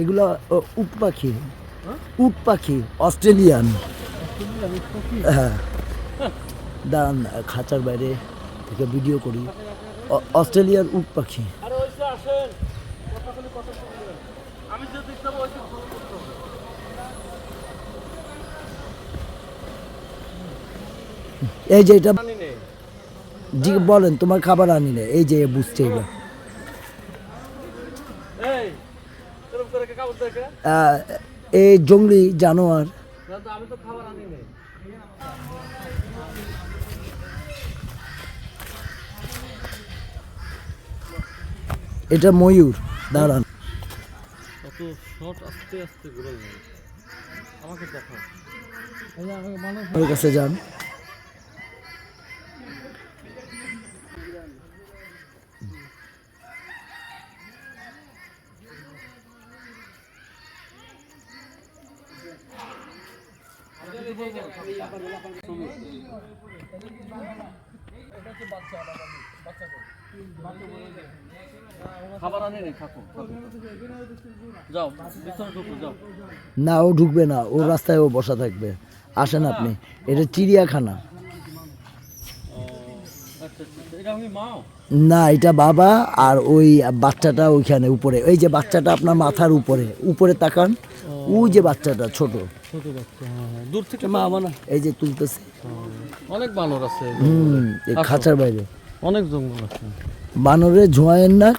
এগুলো উট পাখি? উট পাখি অস্ট্রেলিয়ান। হ্যাঁ। দাঁড়ান খাঁচার বাইরে থেকে ভিডিও করি। অস্ট্রেলিয়ার উট পাখি। এই যে এটা বলেন তোমার খাবার আনি না এই যে বুঝছে এবার এই এরকম করে কে কাপড় দেখে আহ, এই জঙ্গলি জানোয়ার। আমি তো খাবার আনি এটা ময়ূর দাঁড়ান। কত শর্ট আস্তে আস্তে ঘুরে আমাকে দেখাও। ওর কাছে যান। না ও ঢুকবে না ও রাস্তায় ও বসা থাকবে। আসেন আপনি এটা চিড়িয়াখানা ও, আচ্ছা আচ্ছা আচ্ছা। এটা আমি মাও না এটা বাবা আর ওই বাচ্চাটা ওইখানে উপরে। ওই যে বাচ্চাটা আপনার মাথার উপরে উপরে তাকান। ওই যে বাচ্চাটা ছোট। হ্যাঁ হ্যাঁ। দূর থেকে মা আমার এই যে তুলতেছে। অনেক বানর আছে। হুম খাঁচার বাইরে। অনেক জঙ্গল আছে। বানরে ঝোঁয়ের না